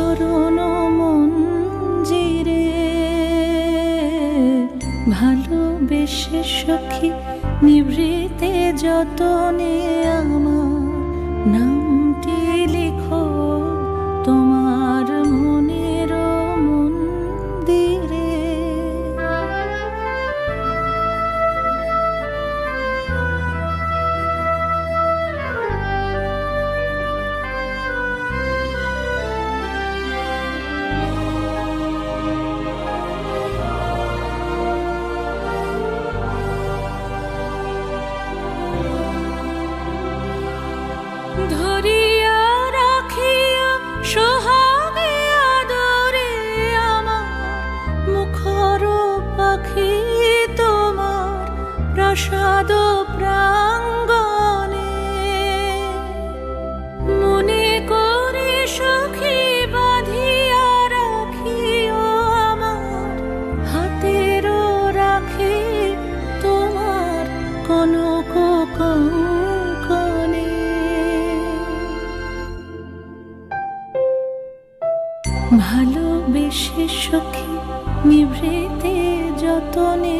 চরণ মঞ্জিরে। ভালোবেসে সখী নিভৃতে যতনে আমার নামটি ধরিয়া রাখিয়া, সোহাগে আদরে আমার মুখর পাখি তোমার প্রসাদ প্রাঙ্গণে। মনে করে সখী বাঁধিয়া রাখিও আমার হাতের রাখি তোমার কনক কঙ্কনে। ভালোবেসে সখী নিভৃতে যতনে